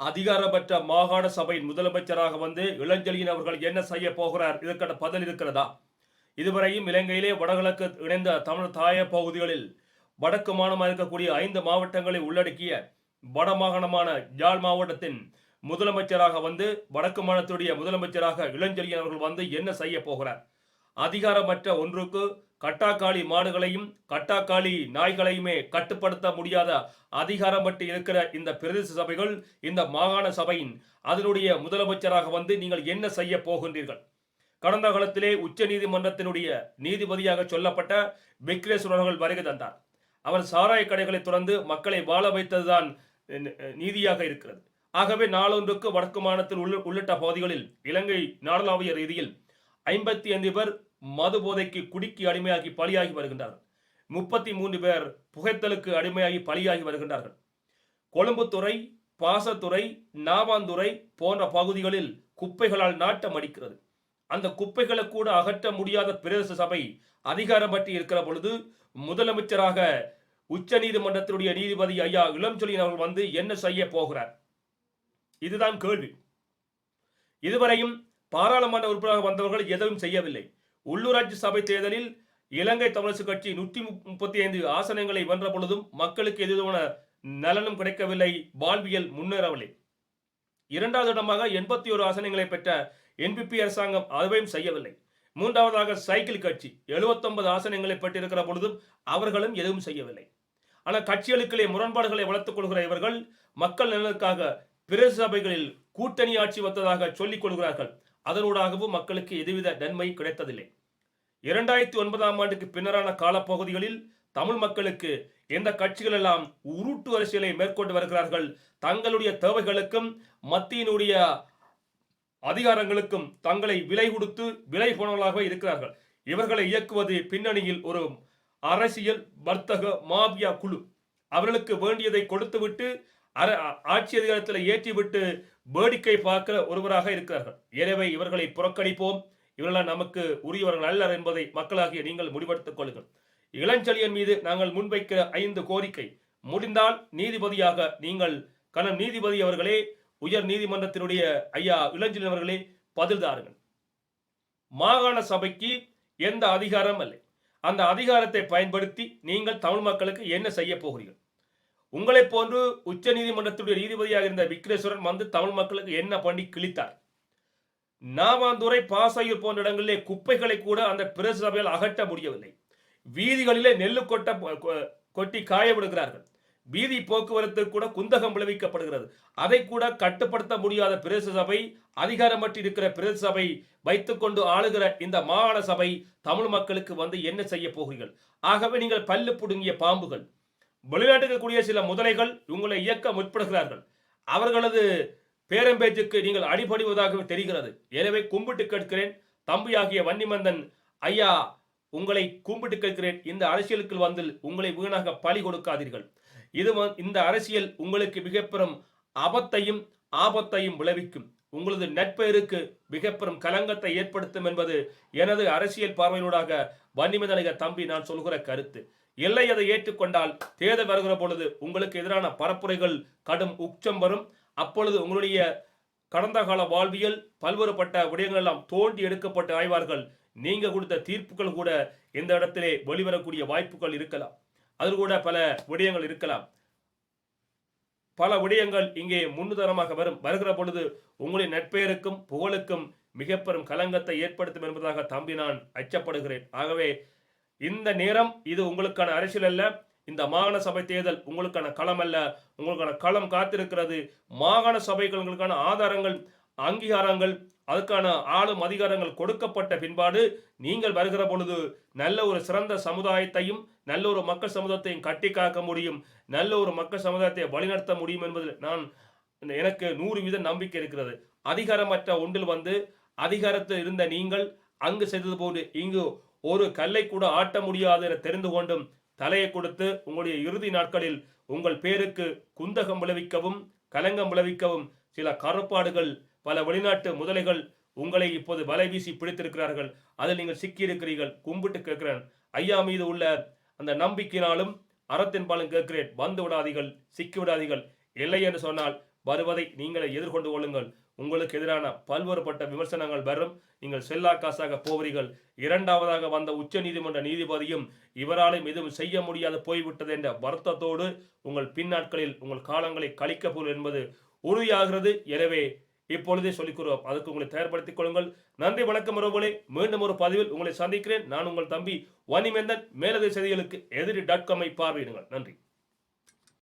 அதிகாரமற்ற மாகாண சபையின் முதலமைச்சராக வந்து இளஞ்செழியன் அவர்கள் என்ன செய்ய போகிறார்? இதற்கான பதில் இருக்கிறதா? இதுவரையும் இலங்கையிலே வடகிழக்கு இணைந்த தமிழ் தாய பகுதிகளில் வடக்கு மாநிலமாக இருக்கக்கூடிய ஐந்து மாவட்டங்களை உள்ளடக்கிய வடமாகாணமான யாழ் மாவட்டத்தின் முதலமைச்சராக வந்து வடக்கு மாநிலத்துடைய முதலமைச்சராக இளஞ்செழியன் அவர்கள் வந்து என்ன செய்ய போகிறார்? அதிகாரமற்ற ஒன்றுக்கு கட்டாக்காளி மாடுகளையும் கட்டாக்காளி நாய்களையுமே கட்டுப்படுத்த முடியாத அதிகாரம் பட்டு இருக்கிற இந்த பிரதேச சபைகள் இந்த மாகாண சபையின் அதனுடைய முதலமைச்சராக வந்து நீங்கள் என்ன செய்ய போகின்றீர்கள்? கடந்த காலத்திலே உச்ச நீதிமன்றத்தினுடைய நீதிபதியாக சொல்லப்பட்ட விக்ரேஸ்வரர் அவர்கள் வருகை தந்தார். அவர் சாராய கடைகளை துறந்து மக்களை வாழ வைத்ததுதான் நீதியாக இருக்கிறது. ஆகவே நாளொன்றுக்கு வடக்கு மாநிலத்தில் உள்ள உள்ளிட்ட பகுதிகளில் இலங்கை நாடளாவிய ரீதியில் ஐம்பத்தி ஐந்து பேர் மது போதைக்கு குடிக்கு அடிமையாகி பலியாகி வருகின்றார்கள். முப்பத்தி மூன்று பேர் புகைத்தலுக்கு அடிமையாகி பலியாகி வருகின்றார்கள். கொழும்புத்துறை பாசத்துறை நாவாந்துறை போன்ற பகுதிகளில் குப்பைகளால் நாட்டம் அடிக்கிறது. அந்த குப்பைகளை கூட அகற்ற முடியாத பிரதேச சபை அதிகாரம் பற்றி இருக்கிற பொழுது முதலமைச்சராக உச்ச நீதிமன்றத்தினுடைய நீதிபதி ஐயா இளம்சொலியன் அவர்கள் வந்து என்ன செய்ய போகிறார்? இதுதான் கேள்வி. இதுவரையும் பாராளுமன்ற உறுப்பினராக வந்தவர்கள் எதுவும் செய்யவில்லை. உள்ளூராட்சி சபை தேர்தலில் இலங்கை தமிழரசு கட்சி நூற்றி முப்பத்தி ஐந்து ஆசனங்களை வென்ற பொழுதும் மக்களுக்கு எதுவான நலனும் கிடைக்கவில்லை. வாழ்வியல் முன்னேறவில்லை. இரண்டாவது இடமாக எண்பத்தி ஒரு ஆசனங்களை பெற்ற என்பிபி அரசாங்கம் அதுவையும் செய்யவில்லை. மூன்றாவதாக சைக்கிள் கட்சி 79 ஆசனங்களை பெற்றிருக்கிற பொழுதும் அவர்களும் எதுவும் செய்யவில்லை. ஆனால் கட்சிகளுக்கிலே முரண்பாடுகளை வளர்த்துக் கொள்கிற இவர்கள் மக்கள் நலனுக்காக பிரதேச சபைகளில் கூட்டணி ஆட்சி வந்ததாக சொல்லிக் கொள்கிறார்கள். அதனூடாகவும் மக்களுக்கு எதுவித நன்மை கிடைத்ததில்லை. இரண்டாயிரத்தி ஒன்பதாம் ஆண்டுக்கு பின்னரான காலப்பகுதிகளில் தமிழ் மக்களுக்கு எந்த கட்சிகள் எல்லாம் உருட்டு அரசியலை மேற்கொண்டு வருகிறார்கள் தங்களுடைய தேவைகளுக்கும் மத்தியினுடைய அதிகாரங்களுக்கும் தங்களை விலை கொடுத்து விலை போனவர்களாக இருக்கிறார்கள். இவர்களை இயக்குவது பின்னணியில் ஒரு அரசியல் வர்த்தக மாபியா குழு. அவர்களுக்கு வேண்டியதை கொடுத்துவிட்டு அர- ஆட்சி அதிகாரத்தில் ஏற்றிவிட்டு வேடிக்கை பார்க்கிற ஒருவராக இருக்கிறார்கள். எனவே இவர்களை புறக்கணிப்போம். இவர்களால் நமக்கு உரியவர்கள் அல்லர் என்பதை மக்களாகிய நீங்கள் முடிவெடுத்துக் கொள்ளுங்கள். இளஞ்செழியன் மீது நாங்கள் முன்வைக்கிற ஐந்து கோரிக்கை. முடிந்தால் நீதிபதியாக நீங்கள் கணம் நீதிபதி அவர்களே உயர் நீதிமன்றத்தினுடைய ஐயா இளஞ்செழியன் அவர்களே பதில் தாருங்கள். மாகாண சபைக்கு எந்த அதிகாரம் இல்லை. அந்த அதிகாரத்தை பயன்படுத்தி நீங்கள் தமிழ் மக்களுக்கு என்ன செய்ய போகிறீர்கள்? உங்களைப் போன்று உச்ச நீதிமன்றத்துடைய நீதிபதியாக இருந்த விக்ரேஸ்வரன் வந்து தமிழ் மக்களுக்கு என்ன பண்ணி கிழித்தார்? நாவாந்துறை பாசையூர் போன்ற இடங்களிலே குப்பைகளை கூட அந்த பிரதேச சபையால் அகற்ற முடியவில்லை. வீதிகளிலே நெல்லு கொட்ட கொ- கொட்டி காய விடுகிறார்கள். வீதி போக்குவரத்து கூட குந்தகம் விளைவிக்கப்படுகிறது. அதை கூட கட்டுப்படுத்த முடியாத பிரதேச சபை அதிகாரமற்று இருக்கிற பிரதேச சபை வைத்துக்கொண்டு ஆளுகிற இந்த மாகாண சபை தமிழ் மக்களுக்கு வந்து என்ன செய்ய போகிறீர்கள்? ஆகவே நீங்கள் பல்லு புடுங்கிய பாம்புகள் வெளிநாட்டுக்கு கூடிய சில முதலைகள் உங்களை இயக்க முற்படுகிறார்கள். அவர்களது பேரம்பேச்சுக்கு நீங்கள் அடிபணிவதாக தெரிகிறது. எனவே கும்பிட்டு கேட்கிறேன். தம்பியாகிய வன்னிமந்தன் ஐயா உங்களை கும்பிட்டு கேட்கிறேன். இந்த அரசியலுக்கு வந்து உங்களை வீணாக பழி கொடுக்காதீர்கள். இது இந்த அரசியல் உங்களுக்கு மிகப்பெரும் அபத்தையும் ஆபத்தையும் விளைவிக்கும். உங்களது நட்பெயருக்கு மிகப்பெரும் கலங்கத்தை ஏற்படுத்தும் என்பது எனது அரசியல் பார்வையினூடாக வன்னிமந்தனைய தம்பி நான் சொல்கிற கருத்து. எல்லை அதை ஏற்றுக்கொண்டால் தேர்தல் வருகிற பொழுது உங்களுக்கு எதிரான பரப்புரைகள் கடும் உச்சம் வரும். அப்பொழுது உங்களுடைய கடந்த கால வாழ்வியல் பல்வேறுபட்ட விடயங்கள் எல்லாம் தோண்டி எடுக்கப்பட்டு ஆய்வார்கள். நீங்க கொடுத்த தீர்ப்புகள் கூட இந்த இடத்திலே வெளிவரக்கூடிய வாய்ப்புகள் இருக்கலாம். அதில் கூட பல விடயங்கள் இருக்கலாம். பல விடயங்கள் இங்கே முன்னுதாரணமாக வரும். வருகிற பொழுது உங்களின் நட்பெயருக்கும் புகழுக்கும் மிக பெரும் கலங்கத்தை ஏற்படுத்தும் என்பதாக தம்பி நான் அச்சப்படுகிறேன். ஆகவே இந்த நேரம் இது உங்களுக்கான அரசியல் அல்ல. இந்த மாகாண சபை தேர்தல் உங்களுக்கான களம் அல்ல. உங்களுக்கான களம் காத்திருக்கிறது. மாகாண சபைகள் உங்களுக்கான ஆதாரங்கள் அங்கீகாரங்கள் அதுக்கான ஆளும் அதிகாரங்கள் கொடுக்கப்பட்ட பின்பாடு நீங்கள் வருகிற பொழுது நல்ல ஒரு சிறந்த சமுதாயத்தையும் நல்ல ஒரு மக்கள் சமுதாயத்தையும் கட்டி காக்க முடியும். நல்ல ஒரு மக்கள் சமுதாயத்தை வழிநடத்த முடியும் என்பதில் நான் எனக்கு நூறு வீத நம்பிக்கை இருக்கிறது. அதிகாரமற்ற ஒன்றில் வந்து அதிகாரத்தில் இருந்த நீங்கள் அங்கு செய்தது போன்று இங்கு ஒரு கல்லை கூட ஆட்ட முடியாது என தெரிந்து கொண்டும் தலையை கொடுத்து உங்களுடைய இறுதி நாட்களில் உங்கள் பேருக்கு குந்தகம் விளைவிக்கவும் கலங்கம் விளைவிக்கவும் சில கருப்பாடுகள் பல வெளிநாட்டு முதலைகள் உங்களை இப்போது வலை வீசி பிடித்திருக்கிறார்கள். அதில் நீங்கள் சிக்கியிருக்கிறீர்கள். கும்பிட்டு கேட்கிறேன். ஐயா மீது உள்ள அந்த நம்பிக்கையினாலும் அறத்தின் பாலும் கேட்கிறேன். வந்து விடாதீர்கள் சிக்கி விடாதீர்கள். இல்லை என்று சொன்னால் வருவதை நீங்களே எதிர்கொண்டு கொள்ளுங்கள். உங்களுக்கு எதிரான பல்வேறுபட்ட விமர்சனங்கள் வரும். நீங்கள் செல்லா காசாக போவீர்கள். இரண்டாவதாக வந்த உச்ச நீதிமன்ற நீதிபதியும் இவராலும் எதுவும் செய்ய முடியாது போய்விட்டது என்ற வருத்தத்தோடு உங்கள் பின்னாட்களில் உங்கள் காலங்களை கழிக்கப் போல் என்பது உறுதியாகிறது. எனவே இப்பொழுதே சொல்லிக்கிறோம் அதுக்கு உங்களை தயார்படுத்திக் கொள்ளுங்கள். நன்றி வணக்கம் உறவுகளே. மீண்டும் ஒரு பதிவில் உங்களை சந்திக்கிறேன். நான் உங்கள் தம்பி வனிமேந்தன் மேலதிக செய்திகளுக்கு எதிரி டாட் காமை பார்வையிடுங்கள். நன்றி.